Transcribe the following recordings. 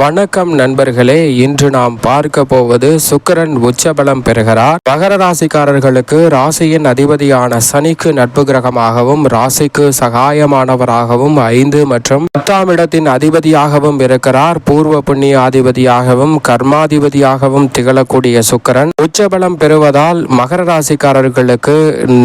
வணக்கம் நண்பர்களே இன்று நாம் பார்க்க போவது சுக்கிரன் உச்சபலம் பெறுகிறார். மகர ராசிக்காரர்களுக்கு ராசியின் அதிபதியான சனிக்கு நட்பு கிரகமாகவும் ராசிக்கு சகாயமானவராகவும் ஐந்து மற்றும் பத்தாம் இடத்தின் அதிபதியாகவும் இருக்கிறார். பூர்வ புண்ணிய அதிபதியாகவும் கர்மாதிபதியாகவும் திகழக்கூடிய சுக்கிரன் உச்சபலம் பெறுவதால் மகர ராசிக்காரர்களுக்கு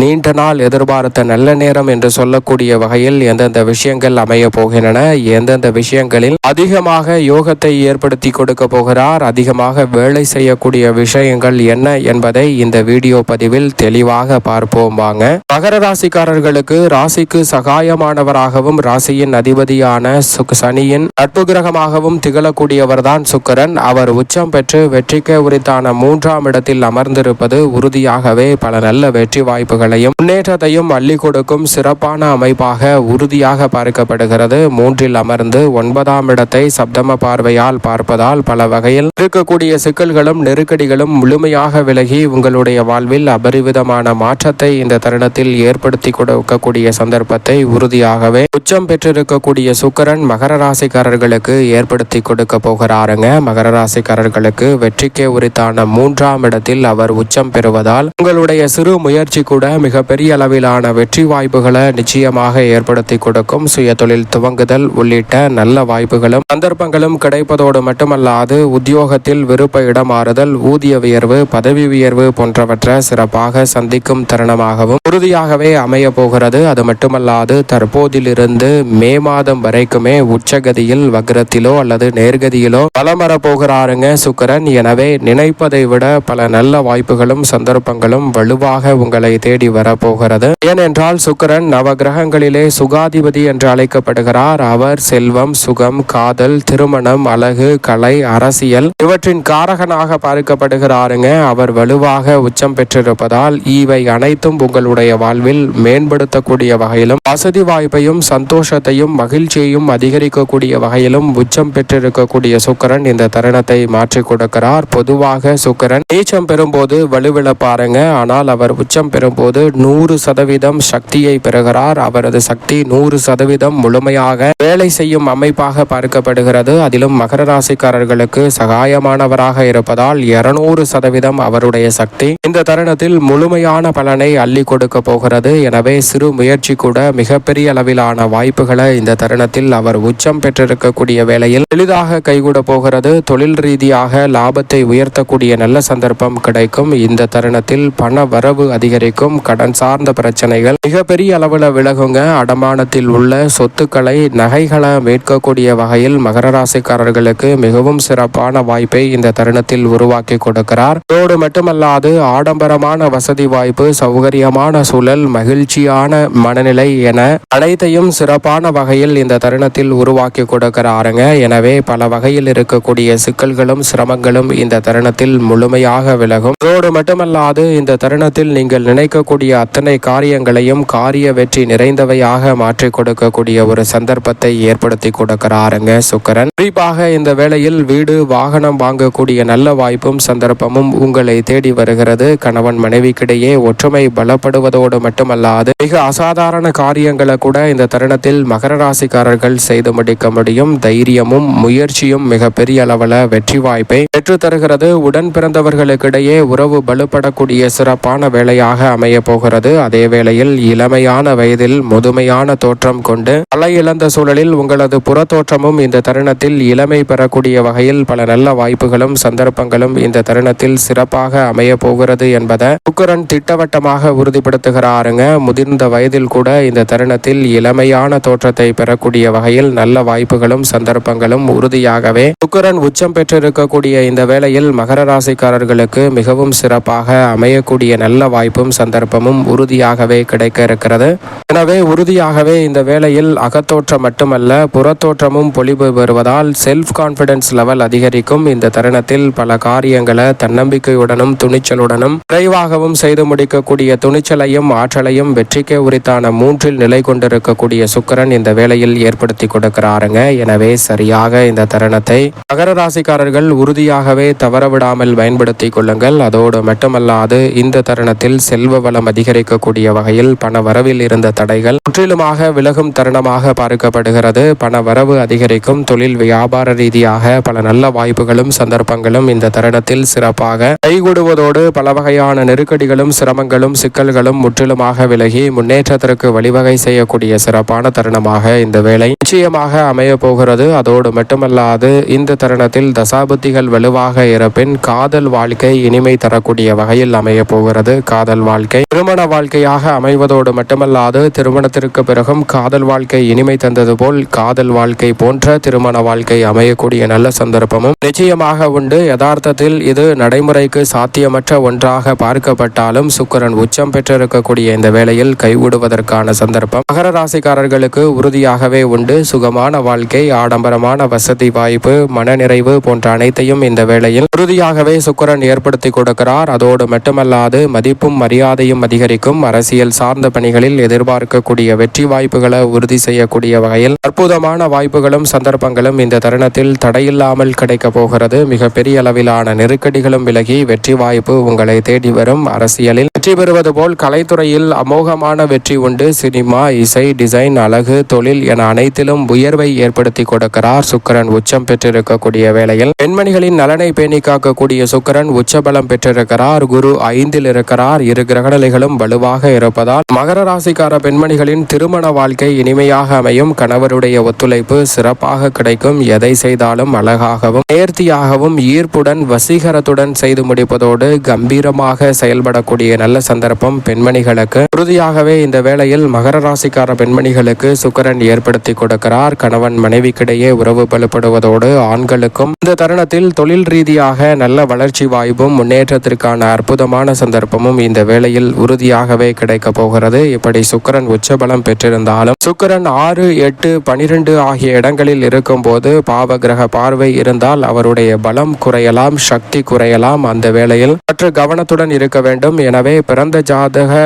நீண்ட நாள் எதிர்பார்த்த நல்ல நேரம் என்று சொல்லக்கூடிய வகையில் எந்தெந்த விஷயங்கள் அமைய போகின்றன எந்தெந்த விஷயங்களில் அதிகமாக யோகத்தை ஏற்படுத்தி கொடுக்க போகிறார். அதிகமாக வேலை செய்யக்கூடிய விஷயங்கள் என்ன என்பதை இந்த வீடியோ பதிவில் தெளிவாக பார்ப்போம் வாங்க. மகர ராசிக்காரர்களுக்கு ராசிக்கு சகாயமானவராகவும் ராசியின் அதிபதியான சனியின் நட்பு கிரகமாகவும் திகழக்கூடியவர்தான் சுக்கரன். அவர் உச்சம் பெற்று வெற்றிக்கு உரித்தான மூன்றாம் இடத்தில் அமர்ந்திருப்பது உறுதியாகவே பல நல்ல வெற்றி வாய்ப்புகளையும் முன்னேற்றத்தையும் அள்ளி கொடுக்கும் சிறப்பான அமைப்பாக உறுதியாக பார்க்கப்படுகிறது. மூன்றில் அமர்ந்து ஒன்பதாம் இடத்தை சப்தம பார்வையால் பார்ப்பதால் பல வகையில் இருக்கக்கூடிய சிக்கல்களும் நெருக்கடிகளும் முழுமையாக விலகி உங்களுடைய வாழ்வில் அபரிவிதமான மாற்றத்தை இந்த தருணத்தில் ஏற்படுத்தி கொடுக்கக்கூடிய சந்தர்ப்பத்தை உறுதியாகவே உச்சம் பெற்றிருக்கக்கூடிய சுக்கரன் மகர ராசிக்காரர்களுக்கு ஏற்படுத்தி கொடுக்க போகிறாருங்க. மகர ராசிக்காரர்களுக்கு வெற்றிக்கே உரித்தான மூன்றாம் இடத்தில் அவர் உச்சம் பெறுவதால் உங்களுடைய சிறு முயற்சி கூட மிகப்பெரிய அளவிலான வெற்றி வாய்ப்புகளை நிச்சயமாக ஏற்படுத்தி கொடுக்கும். சுய தொழில் துவங்குதல் உள்ளிட்ட நல்ல வாய்ப்புகளும் சந்தர்ப்பங்களும் கிடைப்பதோடு மட்டுமல்லாது உத்தியோகத்தில் விருப்ப இடமாறுதல் ஊதிய உயர்வு பதவி உயர்வு போன்றவற்றை சிறப்பாக சந்திக்கும் தருணமாகவும் உறுதியாகவே அமைய போகிறது. அது மட்டுமல்லாது தற்போதிலிருந்து மே மாதம் வரைக்குமே உச்சகதியில் வக்ரத்திலோ அல்லது நேர்கதியிலோ பலம் வரப்போகிறாருங்க போகிறாருங்க எனவே நினைப்பதை விட பல நல்ல வாய்ப்புகளும் சந்தர்ப்பங்களும் வலுவாக உங்களை தேடி வரப்போகிறது. ஏனென்றால் சுக்கரன் நவகிரகங்களிலே சுகாதிபதி என்று அழைக்கப்படுகிறார். அவர் செல்வம் சுகம் காதல் திருமணம் அழகு கலை அரசியல் இவற்றின் காரகனாக பார்க்கப்படுகிறாருங்க. அவர் வலுவாக உச்சம் பெற்றிருப்பதால் இவை அனைத்தும் உங்களுடைய வாழ்வில் மேம்படுத்தக்கூடிய வகையிலும் வசதி வாய்ப்பையும் சந்தோஷத்தையும் மகிழ்ச்சியையும் அதிகரிக்கக்கூடிய வகையிலும் உச்சம் பெற்றிருக்கக்கூடிய சுக்கிரன் இந்த தருணத்தை மாற்றிக் கொடுக்கிறார். பொதுவாக சுக்கரன் நீச்சம் பெறும்போது வலுவிழப்பாருங்க. ஆனால் அவர் உச்சம் பெறும்போது நூறு சதவீதம் சக்தியை பெறுகிறார். அவரது சக்தி நூறு சதவீதம் முழுமையாக வேலை செய்யும் அமைப்பாக பார்க்கப்படுகிறது. அதிலும் மகர ராசிக்காரர்களுக்கு சகாயமானவராக இருப்பதால் இருநூறு சதவீதம் அவருடைய சக்தி. இந்த தருணத்தில் முழுமையான பலனை அள்ளி கொடுக்க போகிறது. எனவே சிறு முயற்சி கூட மிகப்பெரிய அளவிலான வாய்ப்புகளை இந்த தருணத்தில் அவர் உச்சம் பெற்றிருக்கக்கூடிய வேளையில் எளிதாக கைகூட போகிறது. தொழில் ரீதியாக லாபத்தை உயர்த்தக்கூடிய நல்ல சந்தர்ப்பம் கிடைக்கும். இந்த தருணத்தில் பண வரவு அதிகரிக்கும். கடன் சார்ந்த பிரச்சனைகள் மிகப்பெரிய அளவில் விலகுங்க. அடமானத்தில் உள்ள சொத்துக்களை நகைகளை மீட்கக்கூடிய வகையில் மகர ராசிக்காரர்களுக்கு மிகவும் சிறப்பான வாய்ப்பை இந்த தருணத்தில் உருவாக்கி கொடுக்கிறார். இதோடு மட்டுமல்லாது ஆடம்பரமான வசதி வாய்ப்பு சௌகரியமான சூழல் மகிழ்ச்சியான மனநிலை என அனைத்தையும் சிறப்பான வகையில் இந்த தருணத்தில் உருவாக்கி கொடுக்கிறாருங்க. எனவே பல வகையில் இருக்கக்கூடிய சிக்கல்களும் சிரமங்களும் இந்த தருணத்தில் முழுமையாக விலகும். இதோடு மட்டுமல்லாது இந்த தருணத்தில் நீங்கள் நினைக்கக்கூடிய அத்தனை காரியங்களையும் காரிய வெற்றி நிறைந்தவையாக மாற்றி கொடுக்கக்கூடிய ஒரு சந்தர்ப்பத்தை ஏற்படுத்தி கொடுக்கிறாருங்க சுக்கரன். குறிப்பாக இந்த வேளையில் வீடு வாகனம் வாங்கக்கூடிய நல்ல வாய்ப்பும் சந்தர்ப்பமும் உங்களை தேடி வருகிறது. கணவன் மனைவிக்கிடையே ஒற்றுமை பலப்படுவதோடு மட்டுமல்லாது மிக அசாதாரண காரியங்களை கூட இந்த தருணத்தில் மகர ராசிக்காரர்கள் செய்து முடிக்க முடியும். தைரியமும் முயற்சியும் மிக பெரிய அளவில் வெற்றி வாய்ப்பை பெற்று தருகிறது. உடன் பிறந்தவர்களுக்கிடையே உறவு பலுப்படக்கூடிய சிறப்பான வேலையாக அமைய போகிறது. அதே வேளையில் இளமையான வயதில் முதுமையான தோற்றம் கொண்டு தலை இழந்த சூழலில் உங்களது புறத்தோற்றமும் இந்த தருணத்தில் இள இளமை பெறக்கூடிய வகையில் பல நல்ல வாய்ப்புகளும் சந்தர்ப்பங்களும் இந்த தருணத்தில் சிறப்பாக அமைய போகிறது என்பதை சுக்கரன் திட்டவட்டமாக உறுதிப்படுத்துகிறாருங்க. முதிர்ந்த வயதில் கூட இந்த தருணத்தில் இளமையான தோற்றத்தை பெறக்கூடிய வகையில் நல்ல வாய்ப்புகளும் சந்தர்ப்பங்களும் உறுதியாகவே சுக்கரன் உச்சம் பெற்றிருக்கக்கூடிய இந்த வேளையில் மகர ராசிக்காரர்களுக்கு மிகவும் சிறப்பாக அமையக்கூடிய நல்ல வாய்ப்பும் சந்தர்ப்பமும் உறுதியாகவே கிடைக்க இருக்கிறது. எனவே உறுதியாகவே இந்த வேளையில் அகத்தோற்றம் மட்டுமல்ல புறத்தோற்றமும் பொலிவு பெறுவதால் செல்ஃப் கான்பிடன்ஸ் லெவல் அதிகரிக்கும். இந்த தருணத்தில் பல காரியங்களை தன்னம்பிக்கையுடனும் துணிச்சலுடனும் விரைவாகவும் செய்து முடிக்கக்கூடிய துணிச்சலையும் ஆற்றலையும் வெற்றிக்கே உரித்தான மூன்றில் நிலை கொண்டிருக்கக்கூடிய சுக்கிரன் இந்த வேளையில் ஏற்படுத்தி கொடுக்கிறாருங்க. எனவே சரியாக இந்த தருணத்தை மகர ராசிக்காரர்கள் உறுதியாகவே தவறவிடாமல் பயன்படுத்திக் கொள்ளுங்கள். அதோடு மட்டுமல்லாது இந்த தருணத்தில் செல்வ வளம் அதிகரிக்கக்கூடிய வகையில் பண வரவில் இருந்த தடைகள் முற்றிலுமாக விலகும் தருணமாக பார்க்கப்படுகிறது. பண வரவு அதிகரிக்கும் தொழில் வியாபாரம் வியாபார ரீதியாக பல நல்ல வாய்ப்புகளும் சந்தர்ப்பங்களும் இந்த தருணத்தில் சிறப்பாக கைகூடுவதோடு பல வகையான நெருக்கடிகளும் சிரமங்களும் சிக்கல்களும் முற்றிலுமாக விலகி முன்னேற்றத்திற்கு வழிவகை செய்யக்கூடிய சிறப்பான தருணமாக இந்த வேலை நிச்சயமாக அமைய போகிறது. அதோடு மட்டுமல்லாது இந்த தருணத்தில் தசாபுத்திகள் வலுவாக இருப்பின் காதல் வாழ்க்கை இனிமை தரக்கூடிய வகையில் அமைய போகிறது. காதல் வாழ்க்கை திருமண வாழ்க்கையாக அமைவதோடு மட்டுமல்லாது திருமணத்திற்கு பிறகும் காதல் வாழ்க்கை இனிமை தந்தது போல் காதல் வாழ்க்கை போன்ற திருமண வாழ்க்கை அமையக்கூடிய நல்ல சந்தர்ப்பமும் நிச்சயமாக உண்டு. யதார்த்தத்தில் இது நடைமுறைக்கு சாத்தியமற்ற ஒன்றாக பார்க்கப்பட்டாலும் சுக்கரன் உச்சம் பெற்றிருக்கக்கூடிய இந்த வேளையில் கைவிடுவதற்கான சந்தர்ப்பம் மகர ராசிக்காரர்களுக்கு உறுதியாகவே உண்டு. சுகமான வாழ்க்கை ஆடம்பரமான வசதி வாய்ப்பு மனநிறைவு போன்ற அனைத்தையும் இந்த வேளையில் உறுதியாகவே சுக்கரன் ஏற்படுத்தி கொடுக்கிறார். அதோடு மட்டுமல்லாது மதிப்பும் மரியாதையும் அதிகரிக்கும். அரசியல் சார்ந்த பணிகளில் எதிர்பார்க்கக்கூடிய வெற்றி வாய்ப்புகளை உறுதி செய்யக்கூடிய வகையில் அற்புதமான வாய்ப்புகளும் சந்தர்ப்பங்களும் இந்த தருணத்தில் தடையில்லாமல் கிடைக்கப் போகிறது. மிகப்பெரிய அளவிலான நெருக்கடிகளும் விலகி வெற்றி வாய்ப்பு உங்களை தேடி வரும் அரசியலில். வெற்றி பெறுவது போல் கலைத்துறையில் அமோகமான வெற்றி உண்டு. சினிமா இசை டிசைன் அழகு தொழில் என அனைத்திலும் உயர்வை ஏற்படுத்தி கொடுக்கிறார் சுக்கரன். உச்சம் பெற்றிருக்கக்கூடிய வேளையில் பெண்மணிகளின் நலனை பேணி காக்கக்கூடிய சுக்கிரன் உச்சபலம் பெற்றிருக்கிறார். குரு ஐந்தில் இருக்கிறார். இரு கிரகநிலைகளும் வலுவாக இருப்பதால் மகர ராசிக்கார பெண்மணிகளின் திருமண வாழ்க்கை இனிமையாக அமையும். கணவருடைய ஒத்துழைப்பு சிறப்பாக கிடைக்கும். எதை செய்தாலும் அழகாகவும் நேர்த்தியாகவும் ஈர்ப்புடன் வசீகரத்துடன் செய்து முடிப்பதோடு கம்பீரமாக செயல்படக்கூடிய நல்ல சந்தர்ப்பம் பெண்மணிகளுக்கு. உறுதியாகவே இந்த வேளையில் மகர ராசிக்கார பெண்மணிகளுக்கு சுக்கரன் ஏற்படுத்தி கொடுக்கிறார். கணவன் மனைவிக்கிடையே உறவு பலப்படுவதோடு ஆண்களுக்கும் இந்த தருணத்தில் தொழில் ரீதியாக நல்ல வளர்ச்சி வாய்ப்பும் முன்னேற்றத்திற்கான அற்புதமான சந்தர்ப்பமும் இந்த வேளையில் உறுதியாகவே கிடைக்க போகிறது. இப்படி சுக்கரன் உச்சபலம் பெற்றிருந்தாலும் சுக்கரன் ஆறு எட்டு பனிரெண்டு ஆகிய இடங்களில் இருக்கும்போது பாவ கிரக பார்வை இருந்தால் அவருடைய பலம் குறையலாம் சக்தி குறையலாம். அந்த வேளையில் சற்று கவனத்துடன் இருக்க வேண்டும். எனவே பிறந்த ஜாதக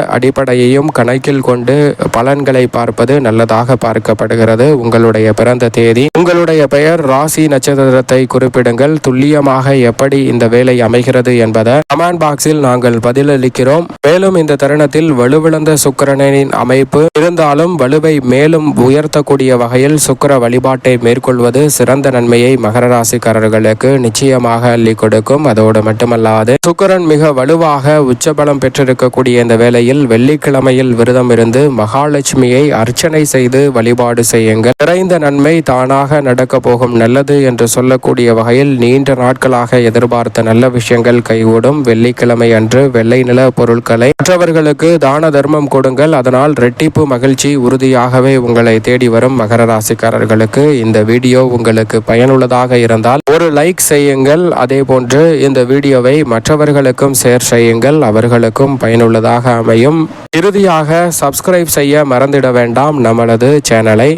நிலையையும் கணக்கில் கொண்டு பலன்களை பார்ப்பது நல்லதாக பார்க்கப்படுகிறது. உங்களுடைய பிறந்த தேதி உங்களுடைய பெயர் ராசி நட்சத்திரத்தை குறிப்பிடுங்கள். துல்லியமாக எப்படி இந்த வேலை அமைகிறது என்பதை கமெண்ட் பாக்ஸில் நாங்கள் பதிலளிக்கிறோம். மேலும் இந்த தருணத்தில் வலுவிழந்த சுக்கரனின் அமைப்பு இருந்தாலும் வலுவை மேலும் உயர்த்தக்கூடிய வகையில் சுக்கிர வழிபாட்டை மேற்கொள்வது சிறந்த நன்மையை மகர ராசிக்காரர்களுக்கு நிச்சயமாக அள்ளி கொடுக்கும். அதோடு மட்டுமல்லாது சுக்கிரன் மிக வலுவாக உச்சபலம் பெற்றிருக்கக்கூடிய இந்த வேளையில் வெள்ளிக்கிழமையில் விரதம் இருந்து மகாலட்சுமியை அர்ச்சனை செய்து வழிபாடு செய்யுங்கள். நிறைந்த நன்மை தானாக நடக்க போகும் நல்லது என்று சொல்லக்கூடிய வகையில் நீண்ட நாட்களாக எதிர்பார்த்த நல்ல விஷயங்கள் கைகூடும். வெள்ளிக்கிழமை அன்று வெள்ளை நில பொருட்களை மற்றவர்களுக்கு தான தர்மம் கொடுங்கள். அதனால் ரெட்டிப்பு மகிழ்ச்சி உறுதியாகவே உங்களை தேடி வரும் மகர ராசிக்காரர்களுக்கு. இந்த வீடியோ உங்களுக்கு பயனுள்ளதாக இருந்தால் ஒரு லைக் செய்யுங்கள். அதே போன்று இந்த வீடியோவை மற்றவர்களுக்கும் ஷேர் செய்யுங்கள். அவர்களுக்கும் பயனுள்ளதாக அமையும். இறுதியாக சப்ஸ்கிரைப் செய்ய மறந்திட வேண்டாம். நம்மளது சேனலை